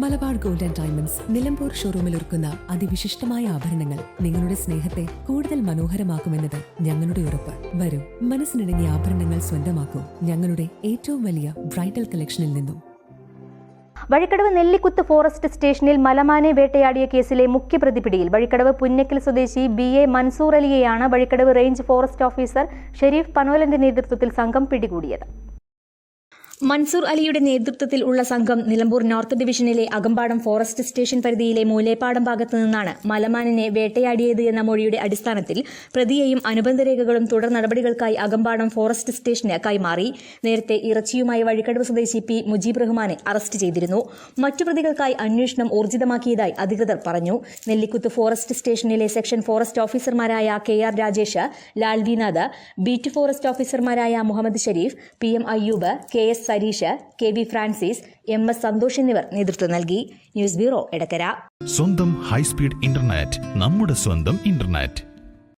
Malabar gold and diamonds Nilambur ഷോറൂമിൽ ഒരുക്കുന്ന അതിവിശിഷ്ടമായ ആഭരണങ്ങൾ നിങ്ങളുടെ സ്നേഹത്തെ കൂടുതൽ മനോഹരമാക്കുമെന്നത് ഞങ്ങളുടെ ഉറപ്പ്. വരും മനസ്സിനിണങ്ങിയ ആഭരണങ്ങൾ സ്വന്തമാക്കൂ ഞങ്ങളുടെ ഏറ്റവും വലിയ ബ്രൈഡൽ കളക്ഷനിൽ നിന്നും. വഴിക്കടവ് നെല്ലിക്കുത്ത് ഫോറസ്റ്റ് സ്റ്റേഷനിൽ മലമാനെ വേട്ടയാടിയ കേസിലെ മുഖ്യ പ്രതിപിടിയിൽ വഴിക്കടവ് പുന്നക്കൽ സ്വദേശി B A Mansoor അലിയെയാണ് Vazhikkadavu range forest officer Sharif പനോലന്റെ നേതൃത്വത്തിൽ സംഘം പിടികൂടിയത്. മൻസൂർ അലിയുടെ നേതൃത്വത്തിൽ ഉള്ള സംഘം നിലമ്പൂർ നോർത്ത് ഡിവിഷനിലെ അകമ്പാടം ഫോറസ്റ്റ് സ്റ്റേഷൻ പരിധിയിലെ മൂലേപ്പാടം ഭാഗത്തു നിന്നാണ് മലമാനിനെ വേട്ടയാടിയത് എന്ന മൊഴിയുടെ അടിസ്ഥാനത്തിൽ പ്രതിയെയും അനുബന്ധ രേഖകളും തുടർ നടപടികൾക്കായി അകമ്പാടം ഫോറസ്റ്റ് സ്റ്റേഷന് കൈമാറി. നേരത്തെ ഇറച്ചിയുമായി വഴിക്കടവ് സ്വദേശി പി മുജീബ് റഹ്മാനെ അറസ്റ്റ് ചെയ്തിരുന്നു. മറ്റു പ്രതികൾക്കായി അന്വേഷണം ഊർജിതമാക്കിയതായി അധികൃതർ പറഞ്ഞു. നെല്ലിക്കുത്ത് ഫോറസ്റ്റ് സ്റ്റേഷനിലെ സെക്ഷൻ ഫോറസ്റ്റ് ഓഫീസർമാരായ K R Rajesh Lalvinath beat forest ഓഫീസർമാരായ Muhammad Sharif P M Ayyub K S Sareesh K V Francis M S Santhosh എന്നിവർ നേതൃത്വം നൽകി. News bureau Edakkara. സ്വന്തം ഹൈസ്പീഡ് ഇന്റർനെറ്റ് നമ്മുടെ സ്വന്തം ഇന്റർനെറ്റ്.